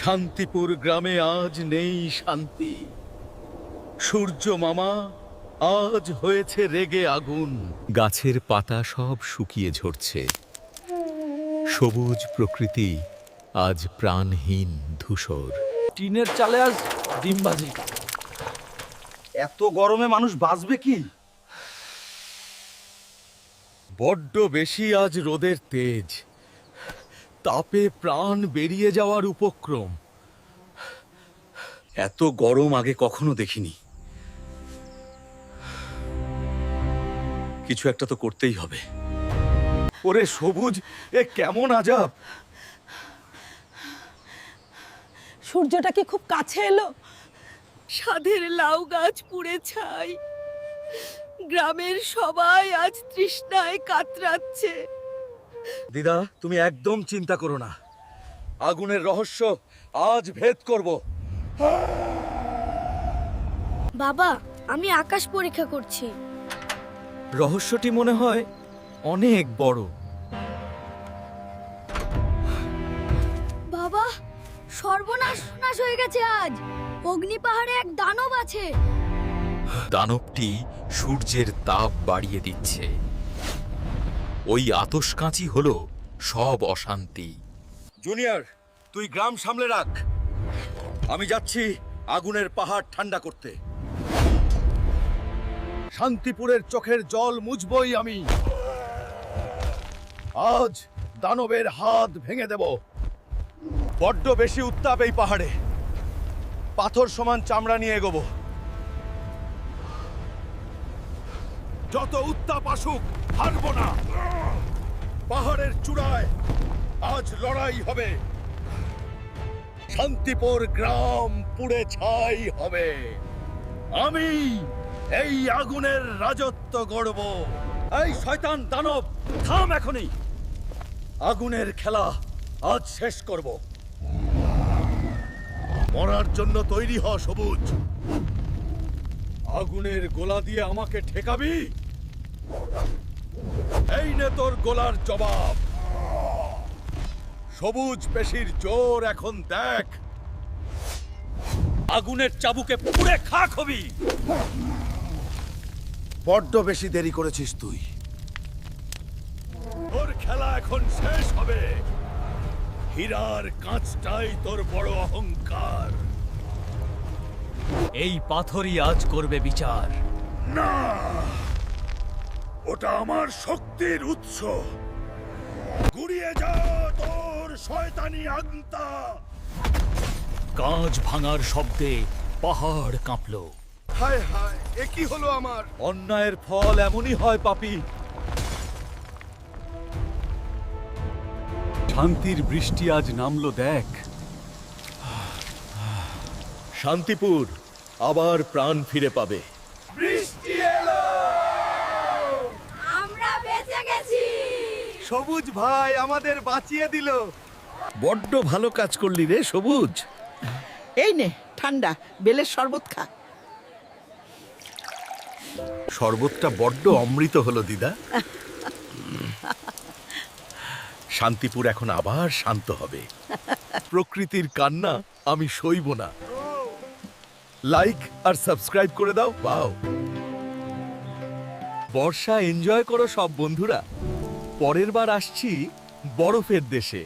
শান্তিপুর গ্রামে আজ নেই শান্তি। সূর্য মামা আজ হয়েছে রেগে আগুন। গাছের পাতা সব শুকিয়ে ঝরছে। সবুজ প্রকৃতি আজ প্রাণহীন ধূসর। টিনের চালে আজ ডিমবাজি। এত গরমে মানুষ বাঁচবে কি? বড্ড বেশি আজ রোদের তেজ। তাপে প্রাণ বেরিয়ে যাওয়ার উপক্রম। এত গরম আগে কখনো দেখিনি। কিছু একটা তো করতেই হবে। ওরে সবুজ, এ কেমন আজাব? সূর্যটা কি খুব কাছে এলো? সাধের লাউ গাছ পুড়ে ছাই। গ্রামের সবাই আজ তৃষ্ণায় কাতরাচ্ছে। দিদা তুমি একদম চিন্তা করো না। আগুনের রহস্য আজ ভেদ করব। বাবা আমি আকাশ পরীক্ষা করছি। রহস্যটি মনে হয় অনেক বড়। বাবা সর্বনাশ নাশ হয়ে গেছে আজ। অগ্নি পাহাড়ে এক দানব আছে। দানবটি সূর্যের তাপ বাড়িয়ে দিচ্ছে। ওই আতসকাঁচি হল সব অশান্তি। জুনিয়র, তুই গ্রাম সামলে রাখ। আমি যাচ্ছি আগুনের পাহাড় ঠান্ডা করতে। শান্তিপুরের চোখের জল মুছবই আমি। আজ দানবের হাত ভেঙে দেব। বড্ড বেশি উত্তাপ এই পাহাড়ে। পাথর সমান চামড়া নিয়ে এগোবো। যত উত্তাপ আসুক, হারব না। পাহাড়ের চূড়ায় আজ লড়াই হবে। শান্তিপুর গ্রাম পুড়ে ছাই হবে। আমি এই আগুনের রাজত্ব গড়ব। এই শয়তান দানব, থাম এখনই। আগুনের খেলা আজ শেষ করব। মরার জন্য তৈরি হ, সবুজ। আগুনের গোলা দিয়ে আমাকে ঠেকাবি? এই নে তোর গোলার জবাব। সবুজ পেশির জোর এখন দেখ। আগুনের চাবুকে পুড়ে খা খবি। বড্ড বেশি দেরি করেছিস তুই। তোর খেলা এখন শেষ হবে। হীরার কাঁচটাই তোর বড় অহংকার। এই পাথরই আজ করবে বিচার। না! ওটা আমার শক্তির উৎস। গুড়িয়ে যা তোর শয়তানি আত্মা কাঁচ ভাঙার শব্দে পাহাড় কাঁপল। হায় হায় এ কি হলো আমার? অন্যায়ের ফল এমনই হয় পাপি। শান্তির বৃষ্টি আজ নামলো দেখ। শান্তিপুর আবার প্রাণ ফিরে পাবে। সবুজ ভাই আমাদের বাঁচিয়ে দিল। বড্ড ভালো কাজ করলি রে সবুজ। এই নে ঠান্ডা বেলের শরবত খা। শরবতটা বড্ড অমৃত হলো দিদা। শান্তিপুর এখন আবার শান্ত হবে। প্রকৃতির কান্না আমি সইব না। লাইক আর সাবস্ক্রাইব করে দাও বাও বর্ষা এনজয় করো সব বন্ধুরা। পরের বার আসছি বরফের দেশে।